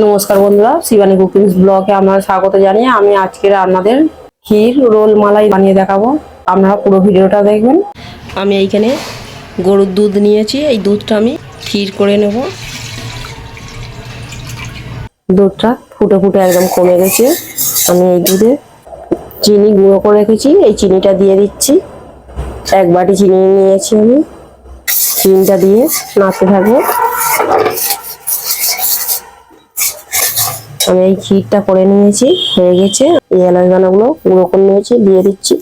নমস্কার বন্ধুরা, শিবানী কুকিং ব্লগে আপনারা স্বাগত জানিয়ে আমি আজকে আপনাদের ক্ষীর রোল মালাই বানিয়ে দেখাবো। আপনারা পুরো ভিডিওটা দেখবেন। আমি এইখানে গরুর দুধ নিয়েছি, এই দুধটা আমি ক্ষীর করে নেব। দুধটা ফুটে ফুটে একদম কমে গেছে। আমি এই দুধে চিনি গুঁড়ো করে রেখেছি, এই চিনিটা দিয়ে দিচ্ছি। এক বাটি চিনি নিয়েছি আমি। চিনিটা দিয়ে নাড়তে থাকব। আমি এই ক্ষীরটা করে নিয়েছি, হয়ে গেছে। এই এলাচ দানাগুলো গুঁড়ো করে নিয়েছি, দিয়ে দিচ্ছি।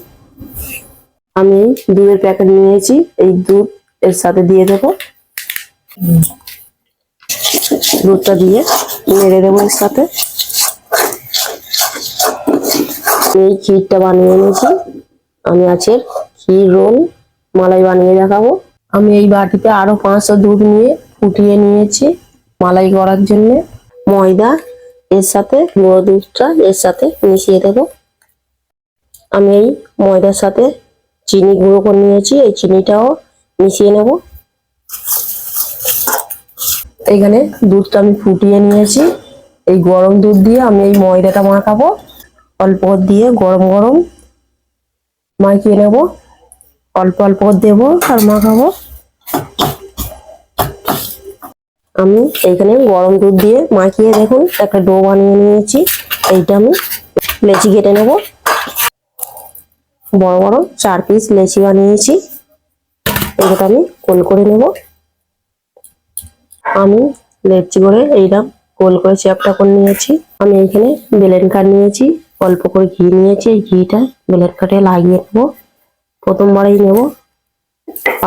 আমি দুধের প্যাকেট নিয়েছি, এই দুধ এর সাথে দিয়ে দেবো। দুধটা দিয়ে মেরে দেবো এর সাথে। এই ক্ষীরটা বানিয়ে নিয়েছি। আমি আছে ক্ষীর, রোল, মালাই বানিয়ে দেখাবো। আমি এই বাটিতে আরও পাঁচশো দুধ নিয়ে ফুটিয়ে নিয়েছি মালাই করার জন্য। ময়দা এর সাথে গুঁড়ো দুধটা এর সাথে মিশিয়ে দেব। আমি এই ময়দার সাথে চিনি গুঁড়ো করে নিয়েছি, এই চিনিটাও মিশিয়ে নেব। এখানে দুধটা আমি ফুটিয়ে নিয়েছি। এই গরম দুধ দিয়ে আমি এই ময়দাটা মাখাবো। অল্প দিয়ে গরম গরম মাখিয়ে নেব। অল্প অল্প দেবো আর মাখাবো। আমি এইখানে গরম দুধ দিয়ে মাখিয়ে দেখুন, একটা ডো বানিয়ে নিয়েছি। এইটা আমি লেচি কেটে নেব। বড় বড় চার পিস লেচি বানিয়েছি। এগুলো আমি গোল করে নেব। আমি লেচি করে এইরকম গোল করে চ্যাপটা করে নিয়েছি। আমি এইখানে বেলেন কাঠ নিয়েছি। অল্প করে ঘি নিয়েছি। এই ঘিটা বেলেন কাঠে লাগিয়ে নেব। প্রথমবারেই নেব।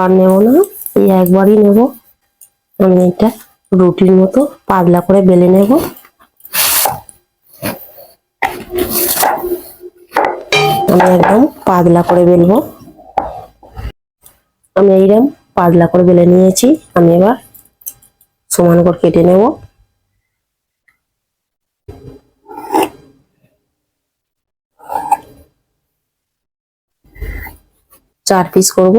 আর নেব না, এই একবারই নেব। আমি এটা রুটির মতো পাতলা করে বেলে নেব। আমি একদম পাতলা করে বেলবো। আমি এইরকম পাতলা করে বেলে নিয়েছি। আমি এবার সমান করে কেটে নেব। চার পিস করব।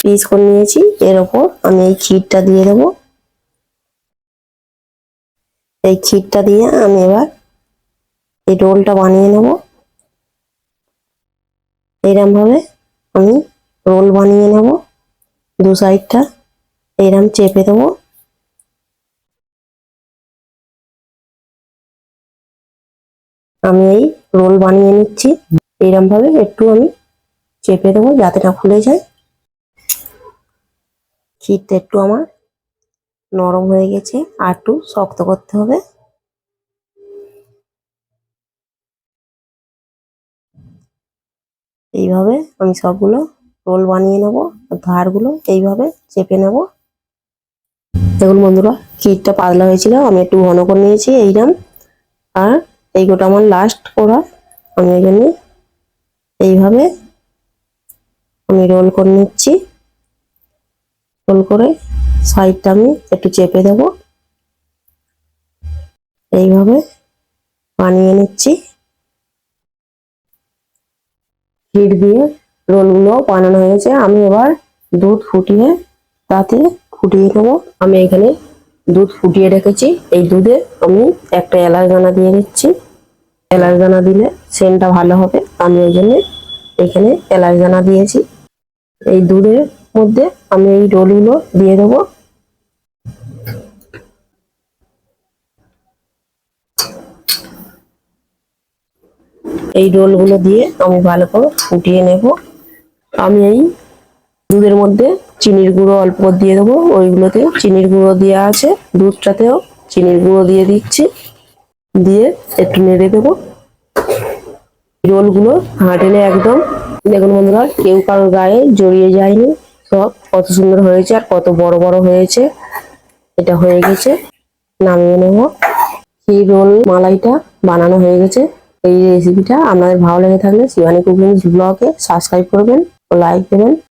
পিস করে নিয়েছি। এর ওপর আমি এই ক্ষীরটা দিয়ে দেবো। এই ক্ষীরটা দিয়ে আমি এবার এই রোলটা বানিয়ে নেব। এইরকম ভাবে আমি রোল বানিয়ে নেব। দু সাইডটা এইরকম চেপে দেবো। আমি এই রোল বানিয়ে নিচ্ছি। এইরকম ভাবে একটু আমি চেপে দেবো যাতে না খুলে যায়। ক্ষীরটা একটু আমার, নরম হয়ে গেছে, আর একটু শক্ত করতে হবে। এইভাবে আমি সবগুলো রোল বানিয়ে নেব, ধারগুলো এইভাবে চেপে নেব। দেখুন বন্ধুরা ক্ষীরটা পাতলা হয়েছিল, আমি একটু ঘন করে নিয়েছি এইরকম আর এই গোটা আমার লাস্ট করা, আমি এখানে এইভাবে আমি রোল করে নিচ্ছি। রোল করে সাইডটা আমি একটু চেপে দেব। এইভাবে বানিয়ে নিচ্ছি। হিট দিয়ে রোলগুলো বানানো হয়েছে আমি এবার দুধ ফুটিয়ে তাতে ফুটিয়ে নেব। আমি এখানে দুধ ফুটিয়ে রেখেছি। এই দুধে আমি একটা এলাচ দানা দিয়ে দিচ্ছি। এলাচ দানা দিলে সেন্টটা ভালো হবে। আমি এই জন্য এখানে এলাচ দানা দিয়েছি। এই দুধের মধ্যে আমি এই রোলগুলো দিয়ে দেবো। এই রোলগুলো দিয়ে আমি ভালো করে ফুটিয়ে নেব। আমি এই দুধের মধ্যে চিনির গুঁড়ো অল্প দিয়ে দেবো। ওইগুলোতে চিনির গুঁড়ো দেওয়া আছে। দুধটাতেও চিনির গুঁড়ো দিয়ে দিচ্ছি। দিয়ে একটু নেড়ে দেবো। রোলগুলো হাঁটেলে একদম। দেখুন বন্ধুরা, কেউ কারোর গায়ে জড়িয়ে যায়নি। সব কত সুন্দর হয়েছে আর কত বড় বড় হয়েছে। এটা হয়ে গেছে। নামিয়ে নেব। এই রোল মালাইটা বানানো হয়ে গেছে। এই রেসিপিটা আপনাদের ভালো লেগে থাকলে শিবানী কুকিংস ব্লগে সাবস্ক্রাইব করবেন ও লাইক দেবেন।